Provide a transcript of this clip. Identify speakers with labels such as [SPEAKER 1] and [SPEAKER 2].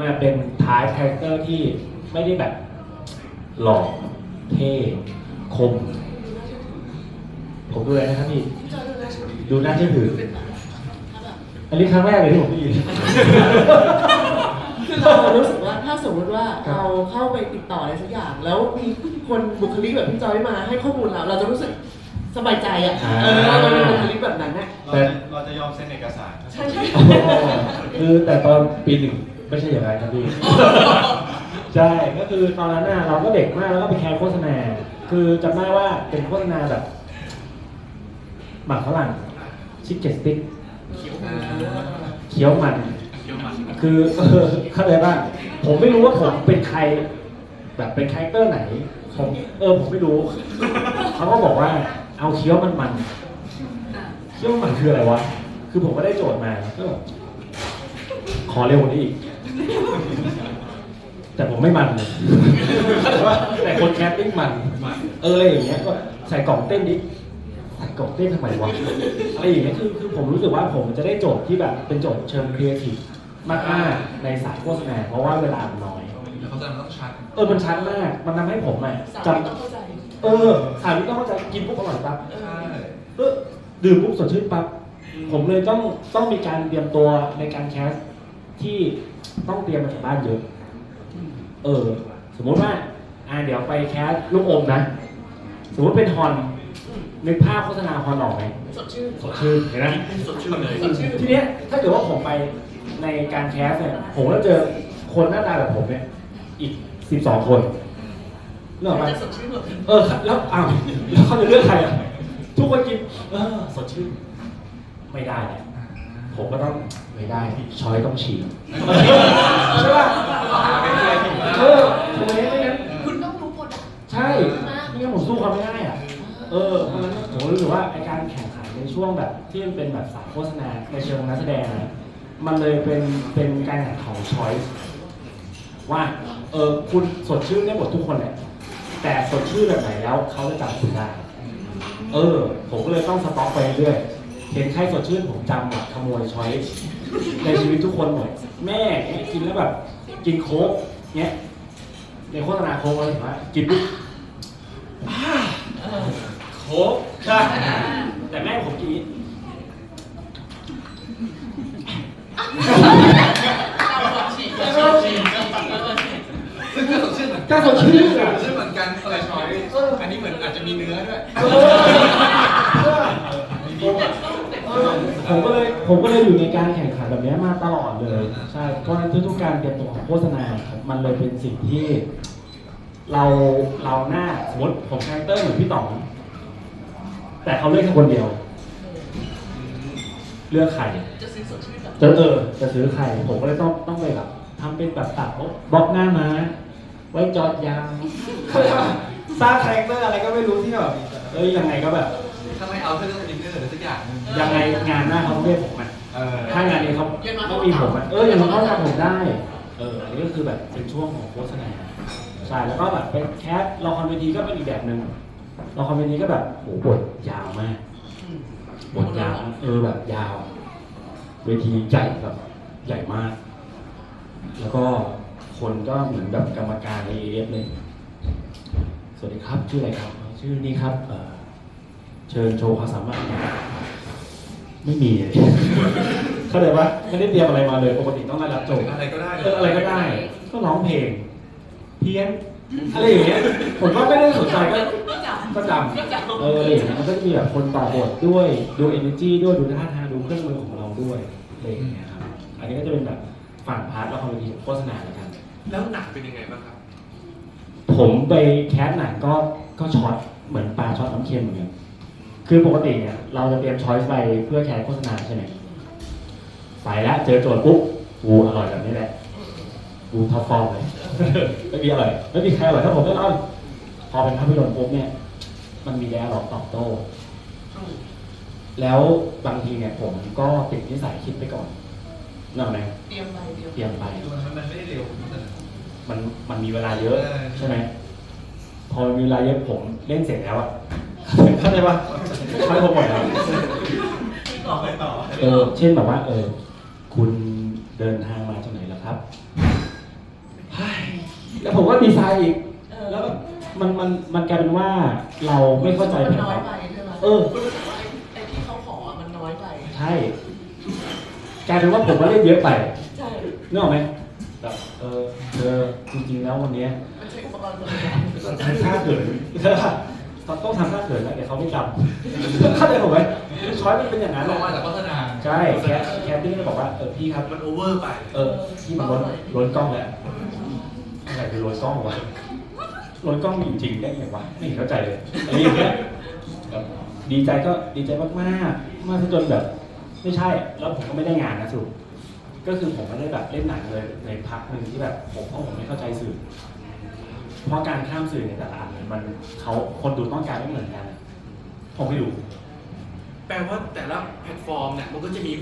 [SPEAKER 1] มาเป็นท้ายคาแรคเตอร์ที่ไม่ได้แบบหล่อเท่คม ผมดูเลยนะครับพี่ดูน่าเชื่อถือ อันนี้ครั้งแรกเลยที่ผมได้ยิน
[SPEAKER 2] คือเรารู้สึกว่าถ้าสมมติว่า
[SPEAKER 1] ครับ
[SPEAKER 2] เราเข้าไปติดต่ออะไรสักอย่าง แล้วมีคนบุคลิกแบบพี่จอยมาให้ข้อมูลเรา เราจะรู้สึกสบายใจอะ
[SPEAKER 1] อ่า
[SPEAKER 2] เออเราเป็นบุคลิกแบบนั้นนะ
[SPEAKER 3] เราจะเราจะยอมเซ็นเอกสาร
[SPEAKER 2] ใช่ใช่
[SPEAKER 1] โอ้คือแต่ตอนปีหนึ่ง ไม่ใช่อย่างไรครับพี่ ใช่ ก็คือตอนนั้นน่ะเราก็เด็กมากแล้วก็ไปแคร์โฆษณา คือจำได้ว่าเป็นโฆษณาแบบหมักฝรั่งชิคเก็ตสติ๊กเคี้ยวมันคือเออเข้าใจป่ะผมไม่รู้ว่าผมเป็นใคร แบบเป็นคาแรคเตอร์ไหน ผมเออผมไม่รู้ เขาก็บอกว่าเอาเคี้ยวมันมันๆเคี้ยวมันคืออะไรวะ คือผมก็ได้โจทย์มาก็แบบขอเร็วกว่านี้อีก แต่ผมไม่มันเลยแต่ว่าแต่คนแคสติ้งมัน เอออะไรอย่างเงี้ยก็ใส่กล่องเต้นดิใส่กล่องเต้นทำไมวะอะไรอย่างเงี้ยคือคือผมรู้สึกว่าผมจะได้โจทย์ที่แบบเป็นโจทย์เชิงครีเอทีฟมากๆในสายโฆษณาเพราะว่าเวลามันน้อย
[SPEAKER 3] เขาจะต้องชัด
[SPEAKER 1] เออมันชัดมาก มันทำให้ผมอะ
[SPEAKER 2] สาว
[SPEAKER 1] จ
[SPEAKER 2] ต้องเข้าใจำ
[SPEAKER 1] เออสามที่ต้องเข้าใจกินปุ๊บอร่อยปั๊บ
[SPEAKER 3] ใช่
[SPEAKER 1] เออดื่มปุ๊บสดชื่นปั๊บผมเลยต้องต้องมีการเตรียมตัวในการแคสที่ ต้องเตรียมมาจากบ้านเยอะ เออ สมมุติว่า อ่าเดี๋ยวไปแคสลูกอมนะ สมมติเป็นฮอนนึกภาพโฆษณาฮอนออกไหม
[SPEAKER 2] สดชื่น
[SPEAKER 1] สดชื่นเห็นไหม
[SPEAKER 3] สดชื่นเลย
[SPEAKER 2] สดชื่น
[SPEAKER 1] ทีเนี้ยถ้าเกิดว่าผมไปในการแคสเนี่ยผมก็เจอคนหน้าตาแบบผมเนี่ย อีกสิบสองคนนึกออกไหม
[SPEAKER 2] จะสดชื่นหมด
[SPEAKER 1] เออแล้วอ้าวแล้วเขาจะเลือกใครอะทุกคนกินเออสดชื่นไม่ได้แหละ ผมก็ต้องไม่ได้ช้อยต้องฉีกใช่ป่ะเออทำไมไม่งั้น
[SPEAKER 2] คุณต้องรู้โปรดักต์
[SPEAKER 1] ใช่ไม่งั้นผมสู้เขาไม่ได้อะเออเพราะฉะนั้นผมรู้สึกว่าไอการแข่งขันในช่วงแบบที่มันเป็นแบบสายโฆษณาในเชิงนักแสดงนะมันเลยเป็นเป็นการแข่งขันของช้อยส์ว่าเออคุณสดชื่นได้หมดทุกคนแหละแต่สดชื่นแบบไหนแล้วเขาจะจำคุณได้ เออ ผมก็เลยต้องสต็อกไปเรื่อย เห็นใครสดชื่นผมจำแบบขโมยช้อยส์ในชีวิตทุกคนหมดแม่เงี้ยกินแล้วแบบ กินโค้กเงี้ยในโฆษณาโค้กเราเห็นว่ากินปุ๊บโค้กใช่แต่แม่ผมกินนี้
[SPEAKER 3] ซึ่งก็สดชื่นเหมือน
[SPEAKER 1] ถ้าสดชื่นอะ
[SPEAKER 3] สดชื่นเหมือนกันอะไรช้อยอันนี้เหมือนอาจจะมีเนื้อด้วย
[SPEAKER 1] เออผมเออ ผมก็เลยผมก็เลยอยู่ในการแข่งขันแบบนี้มาตลอดเลย ใช่เพราะฉะนั้นทุกๆการเตรียมตัวของโฆษณาครับมันเลยเป็นสิ่งที่ เราเราหน้าสมมติผมคาแรคเตอร์เหมือนพี่ต๋องแต่เขาเลือกแค่คนเดียว เลือกใคร
[SPEAKER 2] จะซื้อสดชื่นแบบ
[SPEAKER 1] จะเออจะซื้อใครผมก็เลยต้องต้องไปแบบทำเป็นแบบตัดบล็อกหน้ามาไว้จอดยางสร้างคาแรคเตอร์อะไรก็ไม่รู้ที่แบบเอ้ยยังไงก็แบบ
[SPEAKER 3] ถ้าไม่เอาเรื่องอินเนอร์หรือสักอย่างหนึง
[SPEAKER 1] ยังไงงานหน้าเขาเรียกผมอะ
[SPEAKER 3] เออ
[SPEAKER 1] ถ้างานนี้เขาไม่มีผมอะเอออย่างน้อยเขาทำผมได้ เอออันนี้ก็คือแบบเป็นช่วงของโฆษณาใช่แล้วก็แบบเป็นแคสละครเวทีก็เป็นอีกแบบหนึ่งละครเวทีก็แบบโหบทยาวมากบทยาวนะเออแบบยาวเวทีใหญ่แบบใหญ่มาก แล้วก็คนก็เหมือนแบบกรรมการในเอฟเลยสวัสดีครับชื่ออะไรครับ ชื่อนี้ครับเอ่อ เชิญโชว์ความสามารถหน่อยไม่มีเลยเข้าใจปะไม่ได้เตรียมอะไรมาเลย ปกติต้องได้รับโจทย์
[SPEAKER 3] อะไรก็ได้
[SPEAKER 1] เอออะไรก็ได้ ก็ร้องเพลง เพี้ยนอะไรอย่างเงี้ย ผมก็ไม่ได้สนใจก็ก็จำเอออะไรอย่างเงี้ยมันก็จะมีแบบคนต่อบทด้วยดู energy ด้วยดูท่าทางดูเครื่องมือของเราด้วยอะไรอย่างเงี้ยครับอันนี้ก็จะเป็นแบบฝั่งพาร์ทละครเวทีโฆษณาแล้วกัน
[SPEAKER 3] แล้วหนังเป็นยังไงบ้างครับ
[SPEAKER 1] ผมไปแคสหนังก็ก็ช็อตเหมือนปลาช็อตน้ำเค็มเหมือนกัน คือปกติเนี่ยเราจะเตรียมช้อยส์ไปเพื่อแคสโฆษณาใช่ไหมไปแล้วเจอโจทย์ปุ๊บกูอร่อยแบบนี้แหละกูท็อปฟอร์มเลย ไม่มีอร่อยไม่มีใครอร่อยถ้าผมแน่นอนพอเป็นภาพยนตร์ปุ๊บเนี่ย มันมีแดร์ล็อกตอบโต้แล้วบางทีเนี่ยผมก็ติดนิสัยคิดไปก่อนนึกออกไหม
[SPEAKER 2] เตรียมไปเดียว
[SPEAKER 1] เตรียมไป
[SPEAKER 3] มันมันไม่ได้เร็วมัน
[SPEAKER 1] มันมันมีเวลาเยอะ
[SPEAKER 3] เออ
[SPEAKER 1] ใช่ไหมพอมีเวลาเยอะผมเล่นเสร็จแล้วอะ เข้าใจปะเข้าใจผมหมดแล้ว
[SPEAKER 3] ต่อไปต่อ
[SPEAKER 1] เออเช่นแบบว่า เออ คุณเดินทางมาจากไหนล่ะครับแล้วผมก็ดีไซน์อีก
[SPEAKER 2] เออ
[SPEAKER 1] แล้วแบบมันมันมันกลายเป็นว่าเราไม่เข้าใจ
[SPEAKER 2] มัน
[SPEAKER 1] แพลต
[SPEAKER 2] น้
[SPEAKER 1] ฟ
[SPEAKER 2] อ
[SPEAKER 1] อยร์ม
[SPEAKER 2] ไปใช่ไหม
[SPEAKER 1] เออ
[SPEAKER 2] คุณรู้สึกว่าไอ้ไอ้ที่เขาขออะมันน้อยไป
[SPEAKER 1] ใช่กลายเป็นว่าผมก็เล่นเยอะไป
[SPEAKER 2] ใช่
[SPEAKER 1] นึกออกไหมแบบเออเธอจริงๆแล้ววันเนี้ย
[SPEAKER 2] มันใช้อุปกรณ์คนละอย่าง
[SPEAKER 1] ต้องทำ ท่าเขินต้องทำท่าเขินแล้วเดี๋ยวเขาไม่จำเข้าใจผมไหมช้อยมันเป็นอย่างนั้น
[SPEAKER 3] ลง
[SPEAKER 1] อะ
[SPEAKER 3] มาจากพัฒนา
[SPEAKER 1] ใช่แคทแคทตี้ก็บอกว่าเออพี่ครับ
[SPEAKER 3] มันโอเวอร์ไป
[SPEAKER 1] เออพี่มันล้นล้นกล้องแล้วอะไรคือล้นกล้องวะล้นกล้องมีอยู่จริงได้ไงวะไม่เห็นเข้าใจเลยอะไรอย่างเงี้ยแบบดีใจก็ดีใจมากๆมากจนแบบ ไม่ใช่แล้วผมก็ไม่ได้งานนะสรุปก็คือผมไม่ได้แบบเล่นหนังเลยในพักหนึ่งที่แบบผมเพราะผมไม่เข้าใจสื่อ เพราะการข้ามสื่อในแต่ละอันเนี่ยมันเขาคนดูต้องการไม่เหมือนกัน ผมไม่รู้
[SPEAKER 3] แปลว่าแต่ละแพลตฟอร์มเนี่ยมันก็จะมี